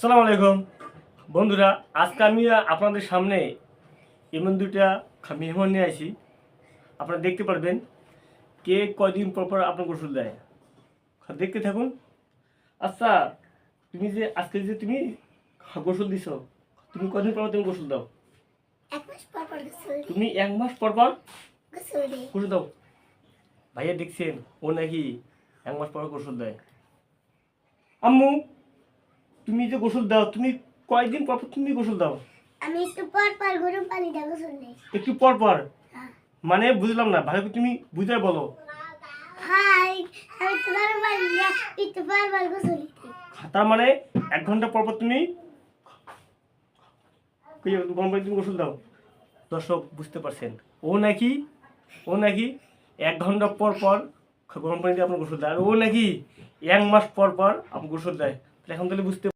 আসসালামু আলাইকুম। বন্ধুরা আজকে আমি আপনাদের সামনে এমন দুটা মেহমান নিয়ে আসি আপনারা দেখতে পারবেন কে কয়দিন পর পর আপনার গোসল দেয়। দেখতে থাকুন। আচ্ছা তুমি যে আজকে যে তুমি গোসল দিছ তুমি কদিন পর তুমি গোসল দাও? তুমি এক মাস পর পর গোসল গোসল দাও। ভাইয়া দেখছেন ও নাকি এক মাস পর গোসল দেয়। আম্মু তুমি যে গোসল দাও তুমি কয়দিন পর পর তুমি গোসল দাও। আমি একটু পর পর গরম পানি দিয়ে গোসল দিই একটু পর পর? হ্যাঁ। মানে বুঝলাম না ভালো করে তুমি বুঝে বলো। হাই আমি গরম পানি দিয়ে একটু পর পর গোসল তার মানে এক ঘণ্টা পর পর তুমি গরম পানি তুমি গোসল দাও। দর্শক বুঝতে পারছেন ও নাকি ও নাকি এক ঘণ্টা পর পর গরম পানি দিয়ে আপনার গোসল দেয় আর ও নাকি এক মাস পর পর আপনার গোসল দেয়। তাহলে এখন তাহলে বুঝতে